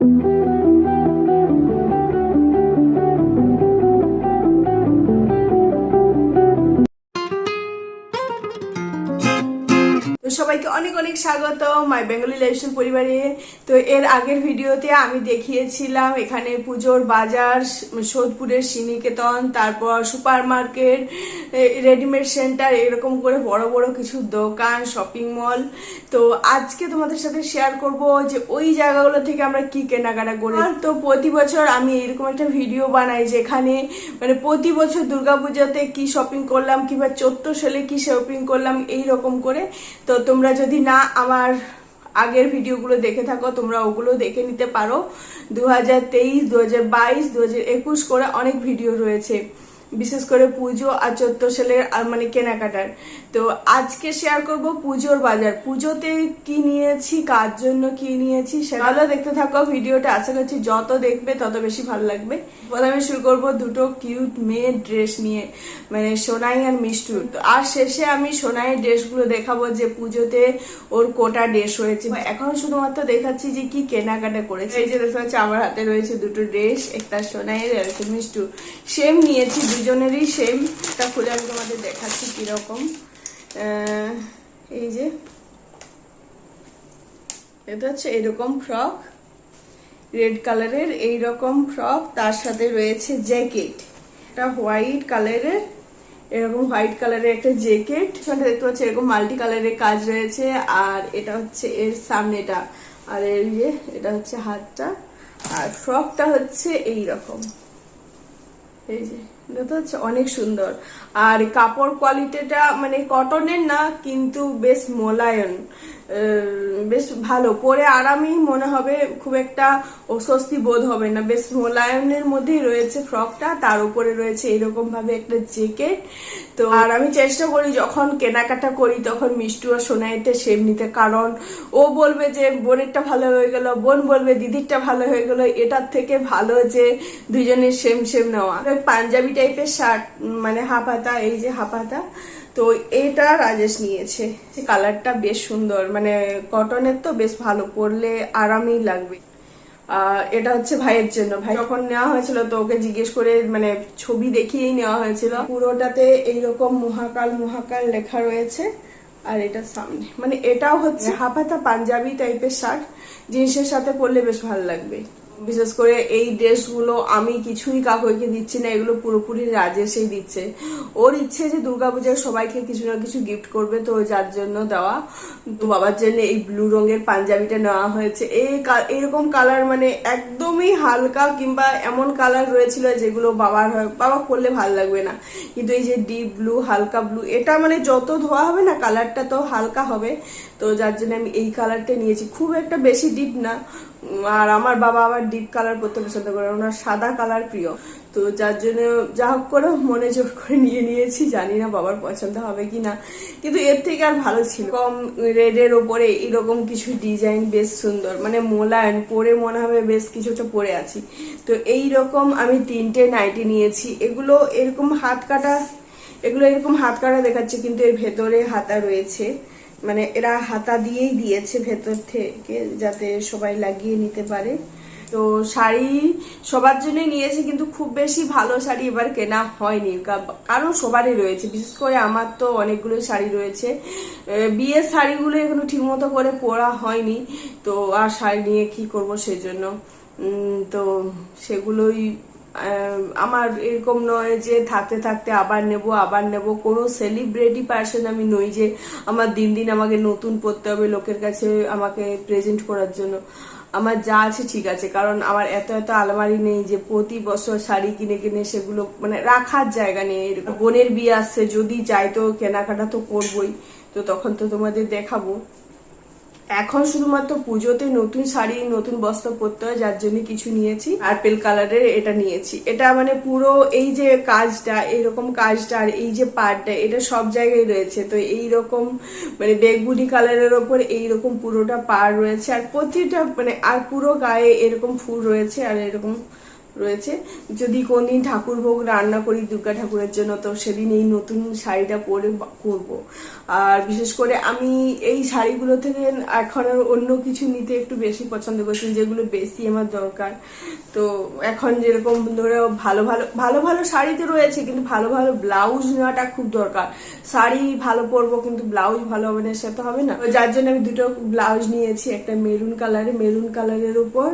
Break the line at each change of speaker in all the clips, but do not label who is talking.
তো স্বাগত মাই Bengali lifestyle পরিবারে। তো এর আগের ভিডিওতে আমি দেখিয়েছিলাম এখানে পুজোর বাজার, সোদপুরের শ্রীনিকেতন তারপর সুপার মার্কেট রেডিমেড সেন্টার, এরকম করে বড় বড় কিছু দোকান শপিং মল তো আজকে তোমাদের সাথে শেয়ার করব যে ওই জায়গাগুলো থেকে আমরা কি কেনাকাটা করি তো প্রতি বছর আমি এরকম একটা ভিডিও বানাই যেখানে মানে প্রতি বছর দুর্গাপূজাতে কি শপিং করলাম, কিংবা চোদ্দ সালে কি শপিং করলাম এই রকম করে। তো তোমরা যদি না আমার আগের ভিডিওগুলো দেখে থাকো, তোমরা ওগুলো দেখে নিতে পারো। দু হাজার তেইশ দু হাজার বাইশ দু হাজার একুশ করে অনেক ভিডিও রয়েছে। বিশেষ করে পুজো আর চোদ্দ সালের মানে কেনাকাটার। তো আজকে শেয়ার করব পুজোর বাজার। পুজোতে কি নিয়েছি, কার জন্য কি নিয়েছি সেগুলো দেখতে থাকো। ভিডিওটা আশা করছি যত দেখবে তত বেশি ভালো লাগবে। প্রথমে শুরু করব দুটো কিউট মেয়ের ড্রেস নিয়ে মানে সোনাই আর মিষ্টুর তো আর শেষে আমি সোনাইয়ের ড্রেসগুলো দেখাবো যে পুজোতে ওর কোটা ড্রেস হয়েছে। এখন শুধুমাত্র দেখাচ্ছি যে কি কেনাকাটা করেছে। এই যে দেখতে পাচ্ছি আমার হাতে রয়েছে দুটো ড্রেস একটা সোনাইয়ের আর একটা মিষ্টু সেম নিয়েছি দুজনেরই সেম এটা খুলে আমি তোমাদের দেখাচ্ছি কীরকম। এই যে। এটা হচ্ছে এরকম ফ্রক রেড কালারের এই রকম ফ্রক তার সাথে রয়েছে জ্যাকেট এটা হোয়াইট কালারের এরকম হোয়াইট কালারের একটা জ্যাকেট সেখানে দেখতে পাচ্ছি এরকম মাল্টি কালারের কাজ রয়েছে। আর এটা হচ্ছে এর সামনেটা। আর এর যে এটা হচ্ছে হাতটা। আর ফ্রকটা হচ্ছে এই রকম এই যে। দেখতে অনেক সুন্দর। আর কাপড় কোয়ালিটিটা মানে কটনের না কিন্তু বেশ মোলায়ন বেশ ভালো। পরে আরামই মনে হবে, খুব একটা অস্বস্তি বোধ হবে না। বেশ মোলায়নের মধ্যেই রয়েছে ফ্রকটা, তার উপরে রয়েছে এরকম ভাবে একটা জ্যাকেট। তো আর আমি চেষ্টা করি যখন কেনাকাটা করি, তখন মিষ্টু আর সোনাইতে সেম নিতে। কারণ ও বলবে যে, বোনেরটা ভালো হয়ে গেল, বোন বলবে, দিদিরটা ভালো হয়ে গেল। এটার থেকে ভালো যে দুজনের সেম সেম নেওয়া। পাঞ্জাবি টাইপের শার্ট মানে হাফ হাতা, এই যে হাফ হাতা তো এটা রাজেশ নিয়েছে। কালারটা বেশ সুন্দর। মানে কটনের তো বেশ ভালো, পরলে আরামই লাগবে। এটা হচ্ছে ভাইয়ের জন্য। ভাই যখন নেওয়া হয়েছিল তো ওকে জিজ্ঞেস করে মানে ছবি দেখিয়েই নেওয়া হয়েছিল। পুরোটাতে এইরকম মহাকাল মহাকাল লেখা রয়েছে। আর এটা সামনে। মানে এটাও হচ্ছে হাফাতা পাঞ্জাবি টাইপের শার্ট। জিন্সের সাথে পরলে বেশ ভালো লাগবে। বিশেষ করে এই ড্রেসগুলো আমি কিছুই কাকুকে দিচ্ছি না, এগুলো পুরোপুরি রাজেশই দিচ্ছে। ওর ইচ্ছে যে দুর্গাপূজায় সবাইকে কিছু না কিছু গিফট করবে, তো যার জন্য দেওয়া। তো বাবার জন্য এই ব্লু রঙের পাঞ্জাবিটা নেওয়া হয়েছে। এই এরকম কালার মানে একদমই হালকা কিংবা এমন কালার রয়েছিল যেগুলো বাবার বাবা পরলে ভালো লাগবে না। কিন্তু এই যে ডিপ ব্লু হালকা ব্লু এটা মানে যত ধোয়া হবে না কালারটা তো হালকা হবে। তো যার জন্য আমি এই কালারটা নিয়েছি। খুব একটা বেশি ডিপ না আর আমার বাবা আবার ডিপ কালার পরতে পছন্দ করে ওনার সাদা কালার প্রিয়। তো যার জন্য যা হোক করে মনে জোর করে নিয়ে নিয়েছি, জানি না বাবার পছন্দ হবে কি না কিন্তু এর থেকে আর ভালো ছিল। কম রেডের ওপরে এরকম কিছু ডিজাইন বেশ সুন্দর মানে মোলায়ন পরে মনে হবে বেশ কিছুটা পরে আছি। তো এই রকম আমি তিনটে নাইটি নিয়েছি। এগুলো এরকম হাত কাটা, এগুলো এরকম হাত কাটা দেখাচ্ছে, কিন্তু এর ভেতরে হাতা রয়েছে। মানে এরা হাতা দিয়েই দিয়েছে ভেতর থেকে যাতে সবাই লাগিয়ে নিতে পারে। তো শাড়ি সবার জন্যই নিয়েছে কিন্তু খুব বেশি ভালো শাড়ি এবার কেনা হয়নি। কা- কারণ সবারই রয়েছে। বিশেষ করে আমার তো অনেকগুলো শাড়ি রয়েছে। বিয়ের শাড়িগুলো এখনও ঠিকমতো করে পরা হয়নি। তো আর শাড়ি নিয়ে কি করব সেজন্য? তো সেগুলোই আমার এরকম নয় যে থাকতে থাকতে আবার নেব আবার নেব। কোনো সেলিব্রিটি পার্সন আমি নই যে আমার দিন দিন আমাকে নতুন পড়তে হবে লোকের কাছে আমাকে প্রেজেন্ট করার জন্য। আমার যা আছে ঠিক আছে, কারণ আমার এত এত আলমারি নেই যে প্রতি বছর শাড়ি কিনে কিনে সেগুলো মানে রাখার জায়গা নেই। এরকম বোনের বিয়ে আসছে, যদি যাই তো কেনাকাটা তো করবই। তো তখন তো তোমাদের দেখাবো। এখন শুধুমাত্র পুজোতে নতুন শাড়ি, নতুন বস্ত্র পরতে হয়, যার জন্য কিছু নিয়েছি। পার্পেল কালারের এটা নিয়েছি। এটা মানে পুরো এই যে কাজটা এইরকম কাজটা আর এই যে পার্টটা এটা সব জায়গায় রয়েছে। তো এই রকম মানে বেগুনি কালারের ওপর এইরকম পুরোটা পার রয়েছে। আর প্রতিটা মানে আর পুরো গায়ে এরকম ফুল রয়েছে আর এরকম রয়েছে। যদি কোনদিন ঠাকুর ভোগ রান্না করি দুর্গা ঠাকুরের জন্য, তো সেদিন এই নতুন শাড়িটা পরে করব। আর বিশেষ করে আমি এই শাড়িগুলো থেকে এখন আর অন্য কিছু নিতে একটু বেশি পছন্দ করছি, যেগুলো বেশি আমার দরকার। তো এখন যেরকম ধরে ভালো ভালো ভালো ভালো শাড়ি তো রয়েছে, কিন্তু ভালো ভালো ব্লাউজ নেওয়াটা খুব দরকার। শাড়ি ভালো পরবো, কিন্তু ব্লাউজ ভালো হবে না, সে তো হবে না। যার জন্য আমি দুটো ব্লাউজ নিয়েছি, একটা মেরুন কালারে মেরুন কালারের উপর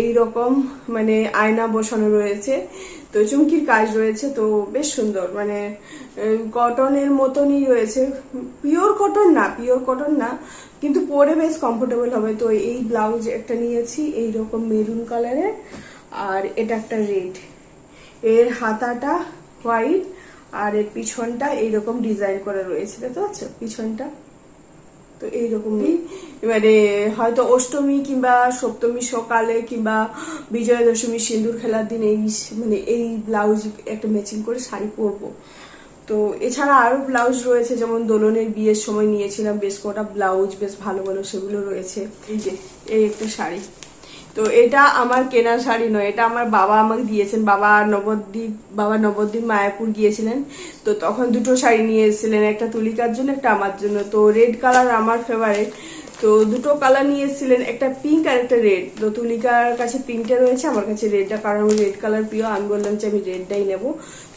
এই রকম মানে আয়না বসানো রয়েছে। তো চুমকির কাজ রয়েছে, তো বেশ সুন্দর। মানে কটনের মতনই রয়েছে। পিওর কটন না, পিওর কটন না, কিন্তু পরে বেশ কমফোর্টেবল হবে। তো এই ব্লাউজ একটা নিয়েছি, এই রকম মেরুন কালারের আর এটা একটা রেড এর হাতাটা হোয়াইট আর এর পিছনটা এইরকম ডিজাইন করা রয়েছে। দেখতে পাচ্ছ? পিছনটা তো এইরকমই। এবারে হয়তো অষ্টমী কিংবা সপ্তমী সকালে কিংবা বিজয়া দশমী সিঁদুর খেলার দিন এই মানে এই ব্লাউজ একটা ম্যাচিং করে শাড়ি পরবো। তো এছাড়া আরও ব্লাউজ রয়েছে, যেমন দোলনের বিয়ের সময় নিয়েছিলাম, বেশ কটা ব্লাউজ, বেশ ভালো ভালো সেগুলো রয়েছে। এই যে, এই একটা শাড়ি। তো এটা আমার কেনা শাড়ি নয়, এটা আমার বাবা আমাকে দিয়েছেন, বাবা নবদ্বীপ বাবা নবদ্বীপ মায়াপুর গিয়েছিলেন। তো তখন দুটো শাড়ি নিয়ে এসেছিলেন, একটা তুলিকার জন্য, একটা আমার জন্য। তো রেড কালার আমার ফেভারিট তো দুটো কালার নিয়ে এসেছিলেন একটা পিঙ্ক আর একটা রেড তো তুলিকার কাছে পিঙ্কটা রয়েছে, আমার কাছে রেডটা কারণ আমি রেড কালার প্রিয়, আমি বললাম যে আমি রেডটাই নেব।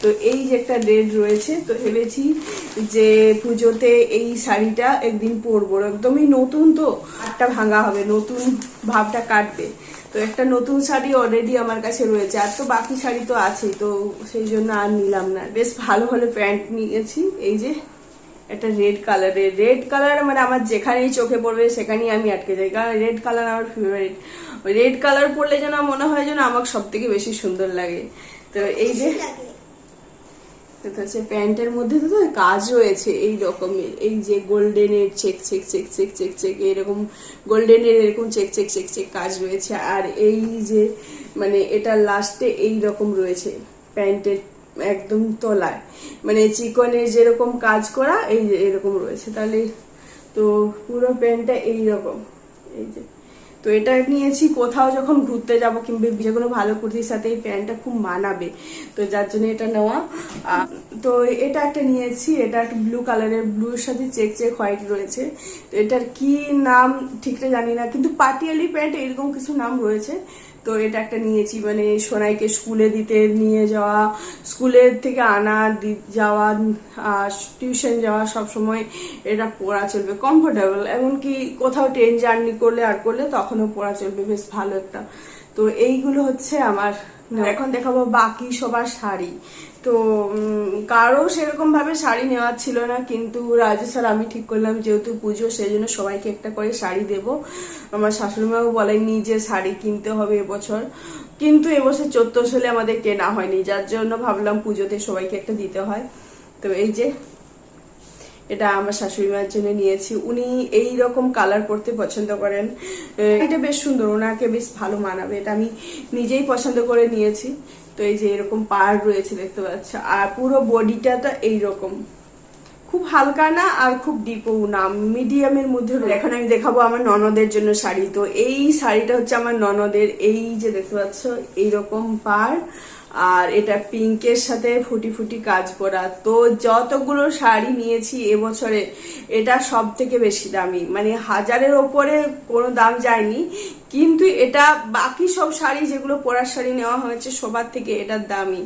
তো এই যে একটা রেড রয়েছে, তো ভেবেছি যে পুজোতে এই শাড়িটা একদিন পরবো। একদমই নতুন তো আটটা ভাঙা হবে, নতুন ভাবটা কাটবে। তো একটা নতুন শাড়ি অলরেডি আমার কাছে রয়েছে, আর তো বাকি শাড়ি তো আছেই, তো সেই জন্য আর নিলাম না। বেশ ভালো ভালো প্যান্ট নিয়েছি, এই যে একটা রেড কালারের রেড কালার মানে আমার যেখানেই চোখে পড়বে সেখানেই আমি আটকে যাই। কারণ রেড কালার আমার ফেভারিট ওই রেড কালার পরলে যেন মনে হয় যেন আমার সব থেকে বেশি সুন্দর লাগে। তো এই যে হচ্ছে প্যান্টের মধ্যে তো কাজ রয়েছে এই রকমের এই যে গোল্ডেনের check check check check check check এরকম গোল্ডেনের এরকম চেক চেক চেক চেক কাজ রয়েছে। আর এই যে মানে এটা লাস্টে এই রকম রয়েছে প্যান্টের একদম তলায়। মানে চিকনের যেরকম কাজ করা, এই এরকম রয়েছে। তাহলে তো পুরো প্যান্টটা এই রকম এই যে। তো এটা নিয়েছি, কোথাও যখন ঘুরতে যাব কিংবা যে কোনো ভালো কুর্তির সাথে এই প্যান্টটা খুব মানাবে। তো যার জন্য এটা নেওয়া। তো এটা একটা নিয়েছি, এটা একটা ব্লু কালারের ব্লুর সাথে চেক চেক হোয়াইট রয়েছে। তো এটার কি নাম ঠিকটা জানি না, কিন্তু পাটিয়ালি প্যান্ট এরকম কিছু নাম রয়েছে। তো এটা একটা নিয়েছি মানে সোনাইকে স্কুলে দিতে নিয়ে যাওয়া, স্কুলের থেকে আনা যাওয়া টিউশন যাওয়া সব সময় এটা পড়া চলবে কমফোর্টেবল এমনকি কোথাও ট্রেন জার্নি করলে আর করলে তখনও পড়া চলবে, বেশ ভালো একটা। তো এইগুলো হচ্ছে আমার, এখন দেখাবো বাকি সবার শাড়ি। তো কারও সেরকম ভাবে শাড়ি নেওয়ার ছিল না, কিন্তু রাজু স্যার, আমি ঠিক করলাম যেহেতু পুজো সেই জন্য সবাইকে একটা করে শাড়ি দেব। আমার শাশুড়িমাও বলেননি যে শাড়ি কিনতে হবে এবছর। কিন্তু এবছর চোদ্দ সালে আমাদের কেনা হয়নি, যার জন্য ভাবলাম পুজোতে সবাইকে একটা দিতে হয়। তো এই যে, এটা আমার শাশুড়ি মায়ের জন্য নিয়েছি। উনি এই রকম কালার পরতে পছন্দ করেন। এটা বেশ সুন্দর, ওনাকে বেশ ভালো মানাবে, এটা আমি নিজেই পছন্দ করে নিয়েছি। তো এই যে এরকম পার রয়েছে দেখতে পাচ্ছ, আর পুরো বডিটা তো এইরকম। খুব হালকা না, আর খুব ডিপও না মিডিয়ামের মধ্যে। এখন আমি দেখাবো আমার ননদের জন্য শাড়ি। তো এই শাড়িটা হচ্ছে আমার ননদের, এই যে দেখতে পাচ্ছ, এইরকম পার আর এটা পিঙ্কের সাথে ফুটি ফুটি কাজ করা। তো যতগুলো শাড়ি নিয়েছি এবছরে, এটা সব থেকে বেশি দামি। মানে হাজারের ওপরে কোনো দাম যায়নি, কিন্তু এটা বাকি সব শাড়ি যেগুলো পরার শাড়ি নেওয়া হয়েছে, সবার থেকে এটার দামি।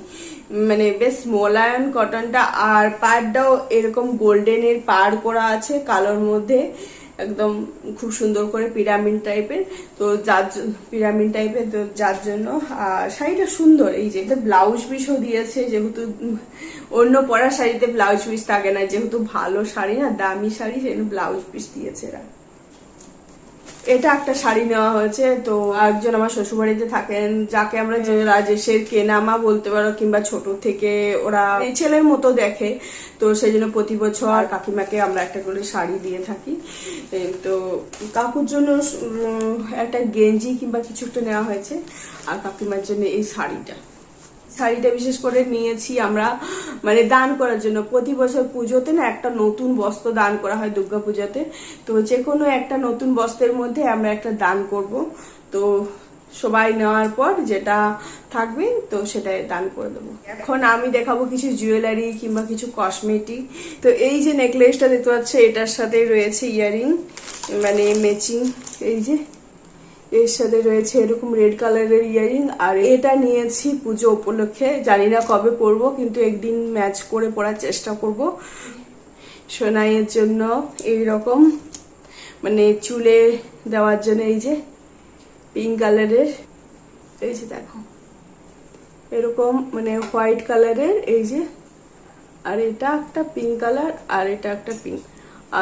মানে বেশ মোলায়ন কটনটা, আর পাড়টাও এরকম গোল্ডেনের পাড় করা আছে কালোর মধ্যে। একদম খুব সুন্দর করে পিরামিড টাইপের। তো যার পিরামিড টাইপের তো যার জন্য শাড়িটা সুন্দর। এই যে, এটা ব্লাউজ পিসও দিয়েছে, যেহেতু অন্য পরা শাড়িতে ব্লাউজ পিস থাকে না, যেহেতু ভালো শাড়ি না, দামি শাড়ি, সেই ব্লাউজ পিস দিয়েছে এরা। এটা একটা শাড়ি নেওয়া হয়েছে তো একজন আমার শ্বশুরবাড়িতে থাকেন যাকে আমরা যে রাজেশের কেনামা বলতে পারো কিংবা ছোট থেকে ওরা এই ছেলের মতো দেখে তো সেই জন্য প্রতি বছর কাকিমাকে আমরা একটা করে শাড়ি দিয়ে থাকি। তো কাকুর জন্য একটা গেঞ্জি কিংবা কিছু একটা নেওয়া হয়েছে আর কাকিমার জন্য এই শাড়িটা। শাড়িটা বিশেষ করে নিয়েছি আমরা মানে দান করার জন্য। প্রতি বছর পুজোতে না একটা নতুন বস্ত্র দান করা হয় দুর্গা পুজোতে। তো যে কোনো একটা নতুন বস্ত্রের মধ্যে আমরা একটা দান করব। তো সবাই নেওয়ার পর যেটা থাকবে, তো সেটা দান করে দেবো। এখন আমি দেখাবো কিছু জুয়েলারি কিংবা কিছু কসমেটিক তো এই যে নেকলেসটা দেখতে পাচ্ছ, এটার সাথে রয়েছে ইয়ারিং মানে ম্যাচিং এই যে এর সাথে রয়েছে এরকম রেড কালারের ইয়ারিং, আর এটা নিয়েছি পুজো উপলক্ষে। জানি না কবে পরবো, কিন্তু একদিন ম্যাচ করে পরার চেষ্টা করব। সোনাইয়ের জন্য এই রকম মানে চুলে দেওয়ার জন্য এই যে পিঙ্ক কালারের, এই যে দেখো। এরকম মানে হোয়াইট কালারের, এই যে। আর এটা একটা পিঙ্ক কালার, আর এটা একটা পিঙ্ক।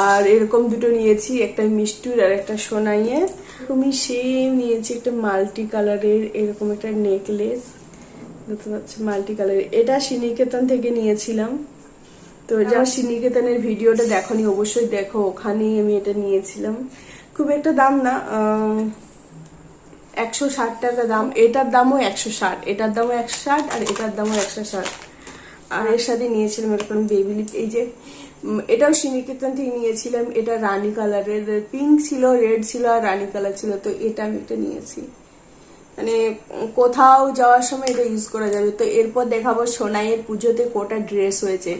আর এরকম দুটো নিয়েছি, একটা মিষ্টুর আর একটা সোনাইয়ের। এরকমই সেম নিয়েছি একটা মাল্টি কালারের, এরকম একটা নেকলেস। দেখতে পাচ্ছি, মাল্টি কালারের। এটা শ্রীনিকেতন থেকে নিয়েছিলাম। তো যা শ্রীনিকেতনের ভিডিওটা দেখনি, অবশ্যই দেখো। ওখানেই আমি এটা নিয়েছিলাম। খুব একটা দাম না একশো ষাট টাকা দাম। এটার দামও একশো ষাট। এটার দামও একশো ষাট আর এটার দামও একশো ষাট। আর এর সাথে নিয়েছিলাম এরকম বেবি লিপ। এই যে এটাও শ্রীনিকেতন থেকে নিয়েছিলাম। এটা রানি কালারের পিঙ্ক ছিল রেড ছিল আর রানি কালার ছিল, তো এটা আমি এটা নিয়েছি। মানে কোথাও যাওয়ার সময় এটা ইউজ করা যাবে। তো এরপর দেখাবো সোনাইয়ের পুজোতে কোটা ড্রেস হয়েছে।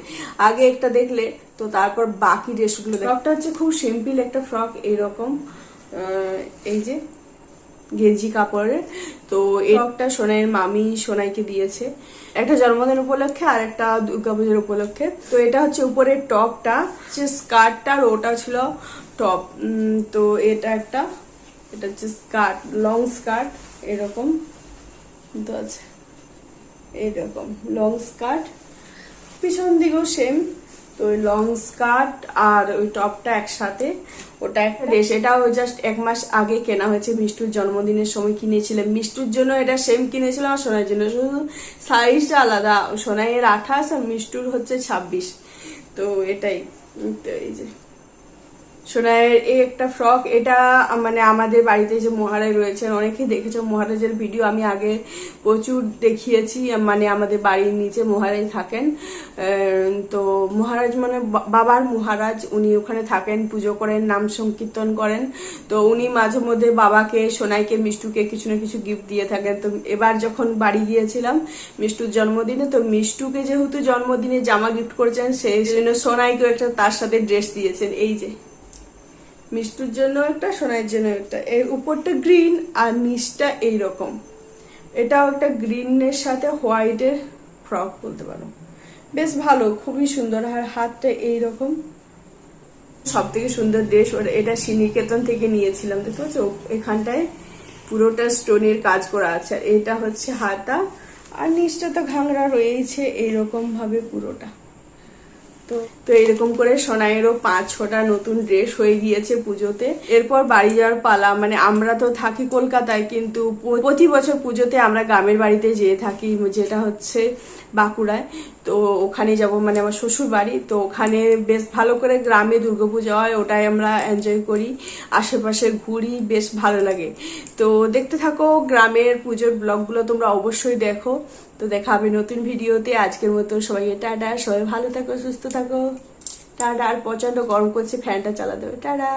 আগে একটা দেখলে, তো তারপর বাকি ড্রেসগুলো ফ্রকটা হচ্ছে খুব সিম্পল একটা ফ্রক এইরকম এই যে গেঞ্জি কাপড়ের। তো এই ফ্রকটা সোনাইয়ের মামি সোনাইকে দিয়েছে। একটা জন্মদিন উপলক্ষে আর একটা দুর্গাপুজোর উপলক্ষে। তো এটা হচ্ছে উপরের টপটা যে স্কার্টটা আর ওটা ছিল টপ। তো এটা একটা এটা হচ্ছে স্কার্ট লং স্কার্ট এরকম। তো আছে। এরকম লং স্কার্ট। পিছন দিকেও সেম তো ওই লং স্কার্ট আর ওই টপটা একসাথে ওটা একটা ড্রেস ওই জাস্ট এক মাস আগে কেনা হয়েছে। মিষ্টুর জন্মদিনের সময় কিনেছিলাম। মিষ্টুর জন্য এটা সেম কিনেছিলাম আর সোনার জন্য। শুধু সাইজটা আলাদা। সোনাইয়ের আঠাশ আর মিষ্টুর হচ্ছে ছাব্বিশ। তো এটাই। তো এই যে সোনাইয়ের এই একটা ফ্রক, এটা মানে আমাদের বাড়িতে যে মহারাজ রয়েছেন, অনেকেই দেখেছ মহারাজের ভিডিও আমি আগে প্রচুর দেখিয়েছি মানে আমাদের বাড়ির নিচে মহারাজ থাকেন। তো মহারাজ মানে বাবার মহারাজ, উনি ওখানে থাকেন, পুজো করেন, নাম সংকীর্তন করেন। তো উনি মাঝে মধ্যে বাবাকে, সোনাইকে, মিষ্টুকে কিছু না কিছু গিফট দিয়ে থাকেন। তো এবার যখন বাড়ি গিয়েছিলাম মিষ্টুর জন্মদিনে, তো মিষ্টুকে যেহেতু জন্মদিনে জামা গিফট করেছেন সেই জন্য সোনাইকেও একটা তার সাথে ড্রেস দিয়েছেন। এই যে। মিষ্টুর জন্য একটা সোনাইয়ের জন্য একটা। এর উপরটা গ্রিন আর নিচটা এইরকম। এটাও একটা গ্রিনের সাথে হোয়াইটের ফ্রক বলতে পারো। বেশ ভালো, খুবই সুন্দর। আর হাতটা এইরকম। সব থেকে সুন্দর ড্রেস ওটা এটা শ্রীনিকেতন থেকে নিয়েছিলাম, দেখতে পাচ্ছ? এখানটায় পুরোটা স্টোনের কাজ করা আছে। আর এটা হচ্ছে হাতা। আর নিচটা তো ঘাংরা রয়েছে এইরকম ভাবে পুরোটা। তো তো এরকম করে সোনাইয়েরও পাঁচ ছটা নতুন ড্রেস হয়ে গিয়েছে পুজোতে। এরপর বাড়ি যাওয়ার পালা মানে আমরা তো থাকি কলকাতায়, কিন্তু প্রতি বছর পুজোতে আমরা গ্রামের বাড়িতে যেয়ে থাকি, যেটা হচ্ছে বাঁকুড়ায়। তো ওখানে যাব মানে আমার শ্বশুর বাড়ি। তো ওখানে বেশ ভালো করে গ্রামে দুর্গাপুজো হয়, ওটাই আমরা এনজয় করি। আশেপাশে ঘুরি, বেশ ভালো লাগে। তো দেখতে থাকো, গ্রামের পুজোর ব্লগগুলো তোমরা অবশ্যই দেখো। তো দেখা হবে নতুন ভিডিওতে। আজকের মতো সবাইকে টাটা। সবাই ভালো থাকো, সুস্থ থাকো। টাটা। আর প্রচণ্ড গরম করছে, ফ্যানটা চালা দেবে টাটা।